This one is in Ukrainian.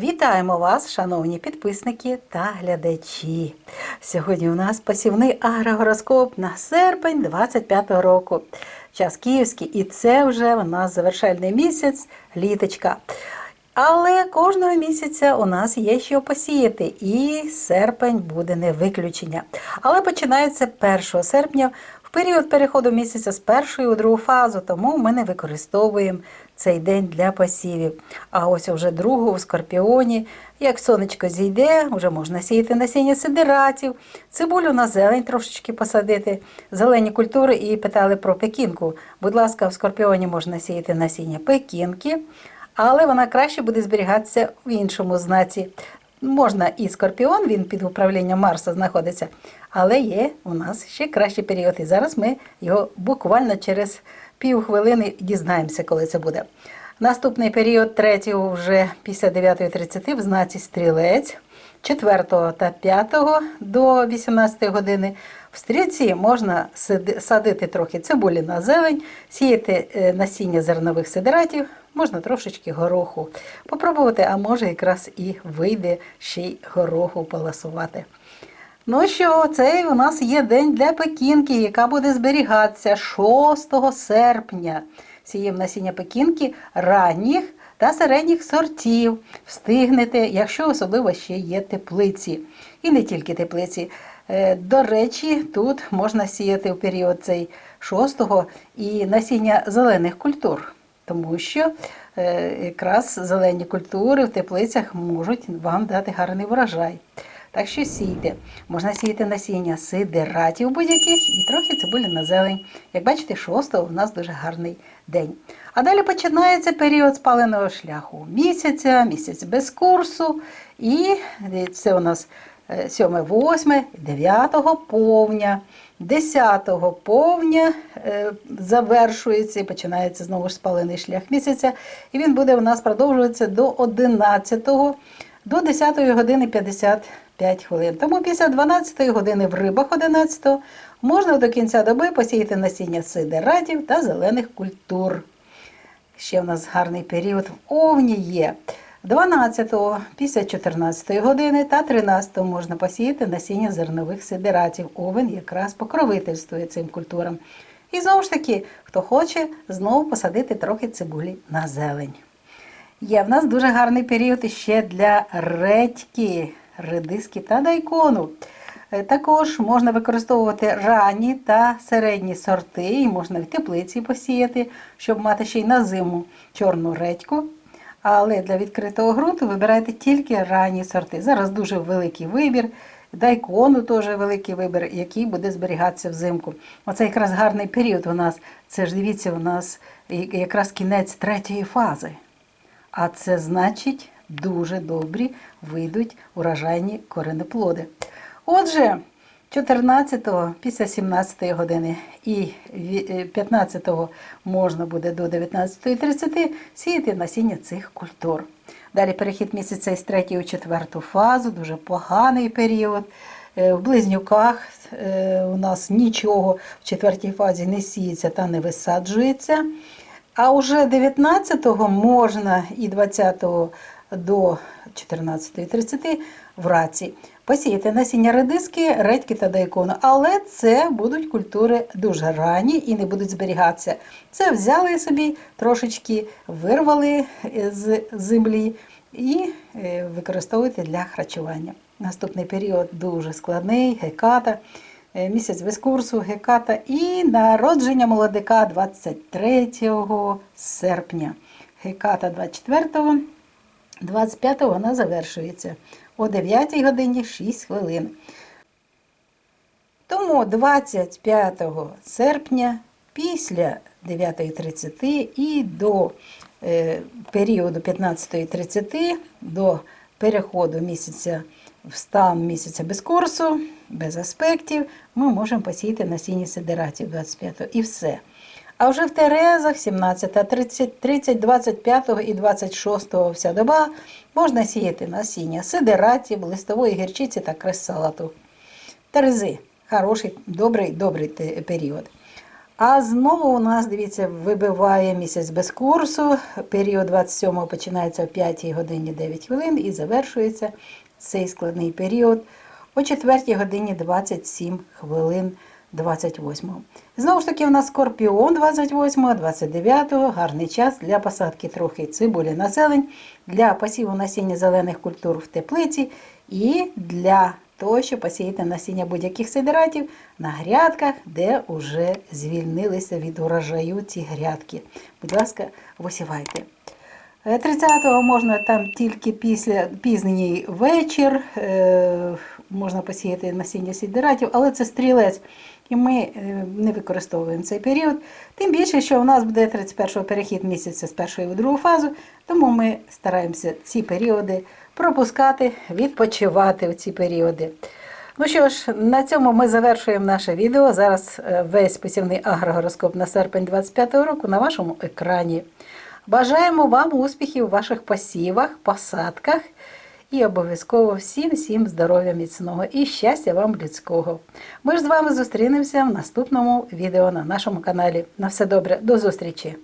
Вітаємо вас, шановні підписники та глядачі. Сьогодні у нас посівний агрогороскоп на серпень 25-го року. Час київський, і це вже у нас завершальний місяць, літочка. Але кожного місяця у нас є що посіяти, і серпень буде не виключення. Але починається 1 серпня період переходу місяця з першої у другу фазу, тому ми не використовуємо цей день для посівів. А ось уже другу в скорпіоні, як сонечко зійде, вже можна сіяти насіння сидератів, цибулю на зелень трошечки посадити, зелені культури і питали про пекінку. Будь ласка, в скорпіоні можна сіяти насіння пекінки, але вона краще буде зберігатися в іншому знаці. Можна і скорпіон, він під управлінням Марса знаходиться, але є у нас ще кращий період. І зараз ми його буквально через півхвилини дізнаємося, коли це буде. Наступний період 3 вже після 9.30 в знаці стрілець, 4 та 5 до 18 години. В стрільці можна садити трохи цибулі на зелень, сіяти е, насіння зернових сидератів, можна трошечки гороху попробувати, а може якраз і вийде ще й гороху поласувати. Ну що, цей у нас є день для пекінки, яка буде зберігатися 6 серпня. Сіємо насіння пекінки ранніх та середніх сортів. Встигнете, якщо особливо ще є теплиці. І не тільки теплиці. Е, До речі, тут можна сіяти в період цей 6 і насіння зелених культур, тому що е, якраз зелені культури в теплицях можуть вам дати гарний врожай. Так що сійте. Можна сіяти насіння сидератів будь-яких і трохи цибулі на зелень. Як бачите, 6 у нас дуже гарний день. А далі починається період спаленого шляху місяця, місяць без курсу. І це у нас 7, 8, 9 повня. 10 повня е, завершується і починається знову ж спалений шлях місяця. І він буде у нас продовжуватися до 11 до 10 години 55 хвилин. Тому після 12 години в рибах 11 можна до кінця доби посіяти насіння сидератів та зелених культур. Ще в нас гарний період в овні є. 12-го після 14 години та 13-го можна посіяти насіння зернових сидератів. Овен якраз покровительствує цим культурам. І знову ж таки, хто хоче, знову посадити трохи цибулі на зелень. Є в нас дуже гарний період іще для редьки, редиски та дайкону. Е, Також можна використовувати ранні та середні сорти, і можна в теплиці посіяти, щоб мати ще й на зиму чорну редьку. Але для відкритого ґрунту вибирайте тільки ранні сорти. Зараз дуже великий вибір. Дайкону теж великий вибір, який буде зберігатися взимку. Оце якраз гарний період у нас. Це ж дивіться, у нас якраз кінець третьої фази. А це значить дуже добрі вийдуть урожайні коренеплоди. Отже, 14-го після 17 години і е, 15-го можна буде до 19.30 сіяти насіння цих культур. Далі перехід місяця із 3 у 4 фазу, дуже поганий період. Е, В близнюках е, у нас нічого в четвертій фазі не сіється та не висаджується. А вже 19-го можна і 20-го до 14.30 в раці посіяти насіння редиски, редьки та дайкону. Але це будуть культури дуже ранні і не будуть зберігатися. Це взяли собі трошечки, вирвали з землі і е, використовуйте для харчування. Наступний період дуже складний, геката. Е, Місяць без курсу, геката і народження молодика 23 серпня. Геката 24 25 вона завершується о 9 годині 6 хвилин. Тому 25 серпня після 9.30 і до е, періоду 15.30 до переходу місяця в стан місяця без курсу, без аспектів, ми можемо посіяти насіння сидератів 25 і все. А вже в Терезах 17, 30, 30, 25 і 26 вся доба можна сіяти насіння сидератів, листової гірчиці та крес салату. Терези хороший, добрий, добрий період. А знову у нас, дивіться, вибиває місяць без курсу. Період 27 починається о 5 годині 9 хвилин і завершується цей складний період о 4 годині 27 хвилин 28. Знову ж таки, у нас скорпіон 28, 29, гарний час для посадки трохи цибулі на зелень, для посіву насіння зелених культур в теплиці і для того, щоб посіяти насіння будь-яких сидератів на грядках, де вже звільнилися від урожаю ці грядки. Будь ласка, висівайте. Е, 30-го можна там тільки після пізній вечір, е, можна посіяти насіння сідератів, але це стрілець. І ми е, не використовуємо цей період. Тим більше, що у нас буде 31 перехід місяця з першої у другу фазу, тому ми стараємося ці періоди пропускати, відпочивати в ці періоди. Ну що ж, на цьому ми завершуємо наше відео. Зараз е, весь посівний агрогороскоп на серпень 25 року на вашому екрані. Бажаємо вам успіхів у ваших посівах, посадках і обов'язково всім всім здоров'я міцного і щастя вам людського. Ми ж з вами зустрінемося в наступному відео на нашому каналі. На все добре, до зустрічі!